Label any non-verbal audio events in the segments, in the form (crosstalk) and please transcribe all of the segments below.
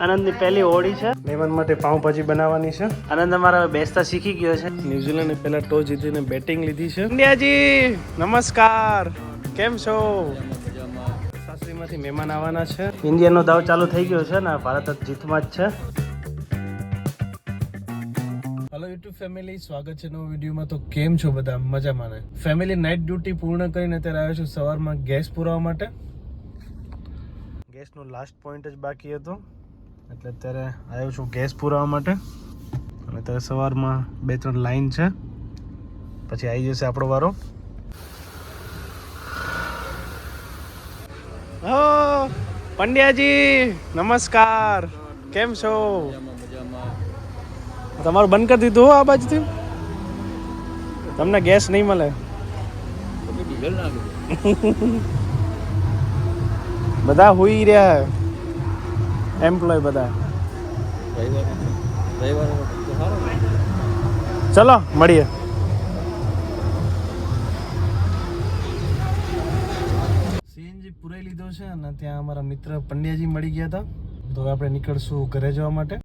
આનંદની પહેલી હોળી છે. મહેમાન માટે પાઉંભાજી બનાવવાની છે. આનંદ અમારા બેસતા શીખી ગયો છે. ન્યુઝીલેન્ડ પહેલા ટોસ જીતીને બેટિંગ લીધી છે. ઇન્ડિયાજી નમસ્કાર. કેમ છો? સાસરીમાંથી મહેમાન આવવાના છે. ઇન્ડિયાનો દાવ ચાલુ થઈ ગયો છે ને ભારત જ જીતમાં જ છે. હેલો યુટ્યુબ ફેમિલી સ્વાગત છે નવો વિડીયોમાં. તો કેમ છો બધા? મજામાં ને? ફેમિલી નાઇટ ડ્યુટી પૂર્ણ કરીને અત્યારે આવ્યો છું સવારમાં ગેસ પુરાવા માટે. ગેસનો લાસ્ટ પોઈન્ટ જ બાકી હતો. એટલે અત્યારે આવ્યો છું ગેસ પુરાવા માટે. અને અત્યારે સવારમાં બે ત્રણ લાઈન છે. પછી આવી જશે આપણો વારો. પંડ્યાજી નમસ્કાર. કેમ છો? તમારું બંધ કરી દીધું હો આ બાજુથી? તમને ગેસ નહીં મળે. (laughs) બધા હોઈ રહ્યા એમ્પ્લોય બધા. ચલો, મળીએ. સીએનજી પુરાઈ લીધો છે અને ત્યાં અમારા મિત્ર પંડ્યાજી મળી ગયા હતા. તો આપણે નીકળશું ઘરે જવા માટે.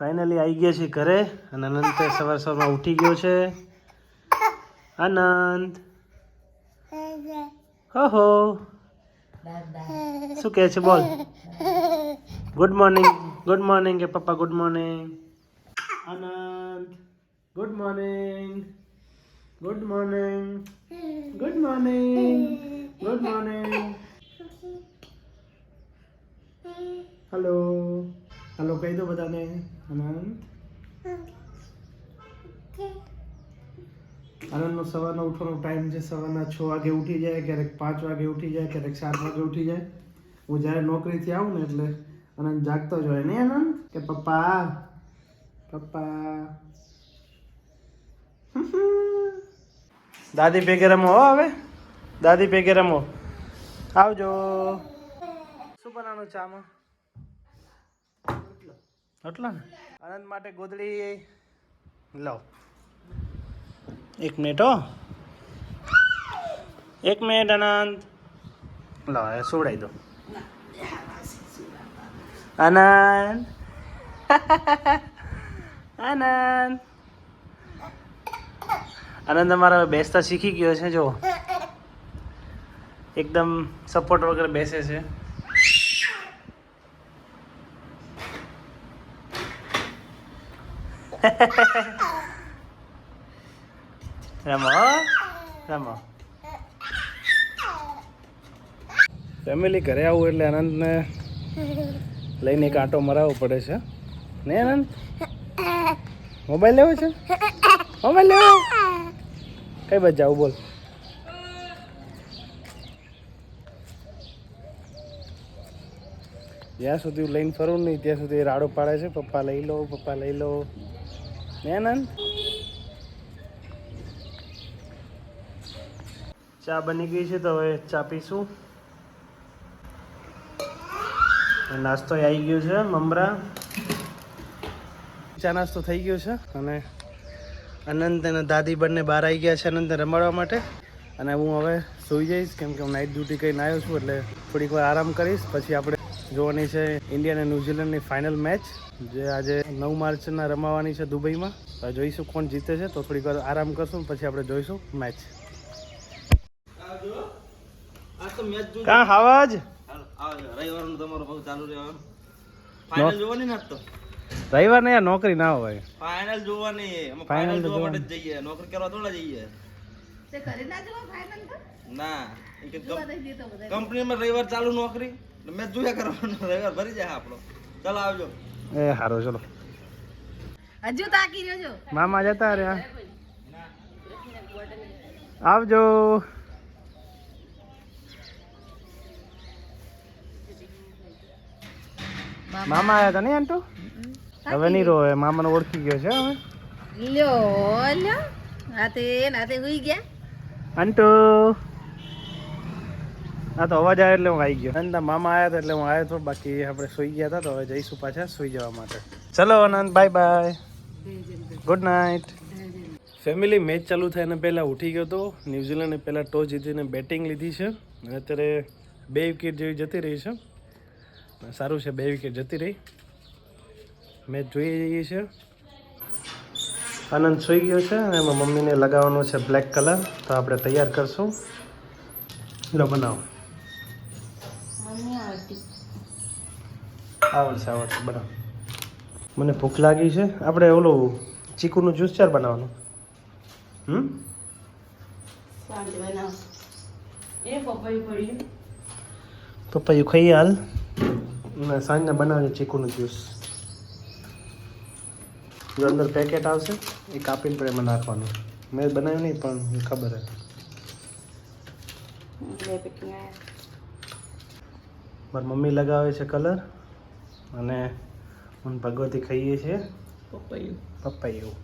ફાઇનલી આવી ગયા છીએ ઘરે. અને અનંત સવાર સવારમાં ઉઠી ગયો છે. આનંદ હો શું કહે છે? બોલ. ગુડ મોર્નિંગ ગુડ મોર્નિંગ કે પપ્પા good morning Anand good morning good morning good morning good morning hello hello કહી દો બધાને. આનંદ આનંદનો સવારનો ઉઠવાનો ટાઈમ છે. સવારના છ વાગે ઉઠી જાય, ક્યારેક પાંચ વાગે ઉઠી જાય, ક્યારેક સાત વાગે ઉઠી જાય. હું જ્યારે નોકરીથી આવું ને એટલે આનંદ જાગતો જ હોય. ને આનંદ કે પપ્પા? પપ્પા. દાદી ભેગે રમો હવે. દાદી ભેગે રમો. આવજો. શું બનાવવાનું ચામાં એટલા ને? આનંદ માટે ગોદડી લાવ. એક મિનિટ હો. એક મિનિટ આનંદ. લાવ એ સુવડાવી દો. આનંદ. (laughs) આનંદ. આનંદ અમારા બેસતા શીખી ગયો છે જો એકદમ સપોર્ટ વગર બેસે છે. (laughs) રમો ફેમિલી ઘરે આવું એટલે આનંદને લઈને એક આંટો મરાવવો પડે છે. ને આનંદ? મોબાઈલ લેવો છે? મોબાઈલ લેવો? કઈ બાજુ જાવ બોલ. જ્યાં સુધી હું લઈને ફરું નહીં ત્યાં સુધી રાડો પાડે છે. પપ્પા લઈ લો, પપ્પા લઈ લો. ને આનંદ ચા બની ગઈ છે તો હવે ચા પીશું. નાસ્તો આવી ગયો છે, મમરા. ચા નાસ્તો થઈ ગયો છે અને અનંત અને દાદી બંને બહાર આવી ગયા છે અનંત રમાડવા માટે. અને હું હવે સૂઈ જઈશ, કેમ કે હું નાઇટ ડ્યુટી કરીને આવ્યો છું એટલે થોડીક વાર આરામ કરીશ, પછી આપણે જોવાની છે ઇન્ડિયા અને ન્યૂઝીલેન્ડની ફાઇનલ મેચ જે આજે નવ માર્ચના રમાવાની છે દુબઈમાં. જોઈશું કોણ જીતે છે. તો થોડીક વાર આરામ કરશું પછી આપણે જોઈશું મેચ કાં હાવાજ? રવિવારનું તમારું બહુ ચાલુ રહેવાનું જોવાની ને આજ તો. રવિવાર ને યાર નોકરી ના હોય. ફાઇનલ જોવાની. ફાઇનલ જોવા માટે જઈએ. નોકરી કરવા થોડા જઈએ. ના કંપનીમાં રવિવાર ચાલુ નોકરી. એટલે જોયા કરવાનો રવિવાર ભરી જાય આપણો. ચાલો આવજો. એ હારો ચલો. હજુ તાકી રહેજો. મામા જતા રહ્યા. આવજો. મામા. આવ્યા હતા ને આંટુ? હવે નહીં રોવે મામાને ઓળખી ગયો છે હવે. લ્યો લ્યો. હાથે નાતે હુઈ ગયા. આંટુ. હા તો અવાજ આવ્યો એટલે હું આવી ગયો. અનંત મામા આવ્યા હતા એટલે હું આવ્યો હતો બાકી આપણે સુઈ ગયા હતા તો હવે જઈશું પાછા સુઈ જવા માટે. ચલો Anant bye bye good night family match ચાલુ થાય એના પહેલાં ઉઠી ગયો હતો ન્યૂઝીલેન્ડે પહેલાં ટોસ જીતીને બેટિંગ લીધી છે. અને અત્યારે બે વિકેટ જેવી જતી રહી છે. સારું છે બે વિકેટ જતી રહી. મેચ જોઈ જઈએ છે આનંદ સૂઈ ગયો છે અને એમાં મમ્મીને લગાવવાનો છે બ્લેક કલર તો આપણે તૈયાર કરશું. લો બનાવો. આવડશે આવડશે બનાવ મને ભૂખ લાગી છે. આપણે ઓલું ચીકુનું જ્યુસ ચાર બનાવવાનું. હમ? પપ્પાયું ખાઈ હાલ. અને સાંજના બનાવજો ચીકુનું જ્યુસ જો અંદર પેકેટ આવશે એ કાપીને પણ એમાં નાખવાનું. મેં બનાવ્યું નહીં પણ ખબર હતી મારી મમ્મી લગાવે છે કલર. અને હું ભગવતી ખાઈએ છીએ. પપૈયું. પપૈયું.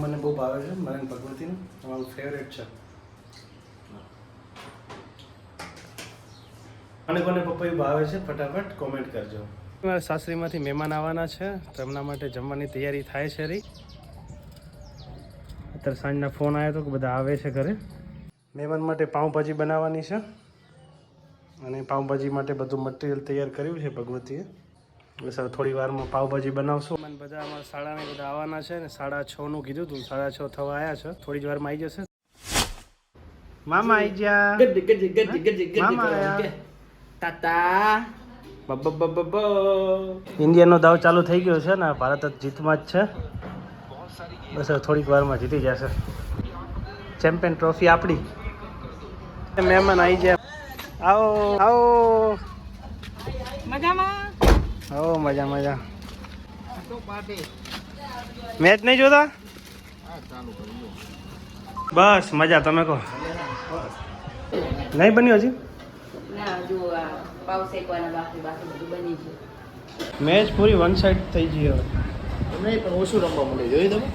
મને બહુ ભાવે છે મને ભગવતીનું. મારું ફેવરેટ છે. અને કોને પપૈયું ભાવે છે ફટાફટ કોમેન્ટ કરજો. મારા સાસરીમાંથી મહેમાન આવવાના છે તો એમના માટે જમવાની તૈયારી થાય છે રી. અત્યારે સાંજના ફોન આવ્યો હતો કે બધા આવે છે ઘરે. મહેમાન માટે પાઉંભાજી બનાવવાની છે. અને પાઉંભાજી માટે બધું મટીરિયલ તૈયાર કર્યું છે ભગવતીએ. એટલે સર થોડી વારમાં પાઉંભાજી બનાવશું. અને બધા અમારા શાળાને બધા આવવાના છે ને સાડા છનું કીધું હતું સાડા છ થવા આવ્યા છે. થોડી જ વારમાં આવી જશે. મામા આવી ગયા. મામા આયા. તાતા. ઇન્ડિયાનો દાવ ચાલુ થઈ ગયો છે ને ભારત જ જીતમાં જ છે. બસ થોડીક વારમાં જીતી જશે. ચેમ્પિયન ટ્રોફી આપણી. મહેમાન આવી જાય આવો આવો. મજામાં? આવો મજા મજા. મેચ નહીં જોતા? બસ મજા તમે કહો. નહીં બન્યું હજી? ના જો આ પાવ શેકવાના બાકી બાકી બધું બની ગયું. મેચ પૂરી વન સાઈડ થઈ ગઈ હવે. નહીં પણ ઓછું રમવા મળે. જોઈ તમે?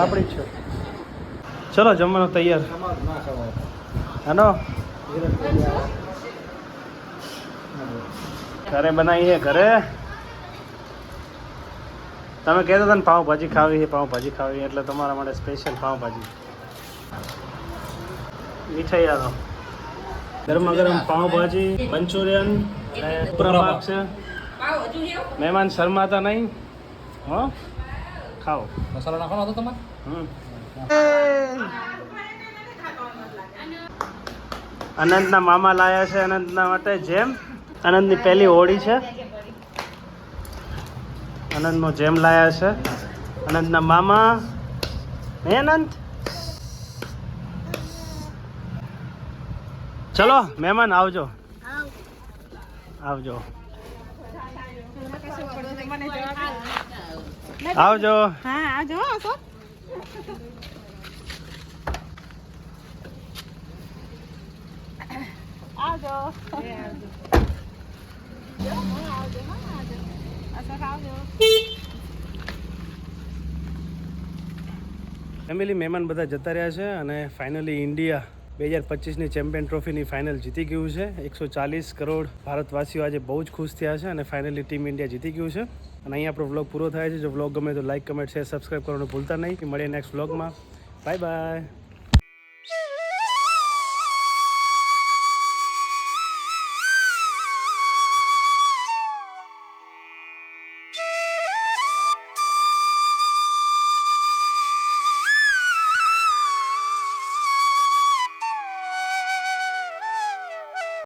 આપણી જ છે. ચલો જમવાનું તૈયાર. ના હાલો ઘરે બનાવી છે ઘરે? તમે કહેતા હતા ને પાઉંભાજી ખાવી છે પાઉંભાજી ખાવી એટલે તમારા માટે સ્પેશિયલ પાઉંભાજી. મીઠાઈ આવો ગરમા ગરમ પાઉંભાજી મંચુરિયન અને પ્રભાગ છે. મહેમાન શરમાતા નહીં. હો? ખાઓ. મસાલો નાખવાનો હતો તમારે? હમ. અનંતના મામા લાયા છે અનંતના માટે જેમ. અનંતની પહેલી હોળી છે. અનંતનો જેમ લાયા છે. અનંતના મામા. હે અનંત? ચલો, મહેમાન, આવજો. આવજો. આવજો. હા આજો તો ફેમિલી મહેમાન બધા જતા રહ્યા છે અને ફાઇનલી ઇન્ડિયા બે હજાર પચીસની ચેમ્પિયન ટ્રોફીની ફાઇનલ જીતી ગયું છે. એકસો ચાલીસ કરોડ ભારતવાસીઓ આજે બહુ જ ખુશ થયા છે અને ફાઇનલી ટીમ ઇન્ડિયા જીતી ગયું છે. અને અહીં આપણો વ્લોગ પૂરો થાય છે. જો વ્લોગ ગમે તો લાઇક કમેન્ટ શેર સબસ્ક્રાઈબ કરવાનું ભૂલતા નહીં. મળીએ નેક્સ્ટ વ્લોગમાં બાય બાય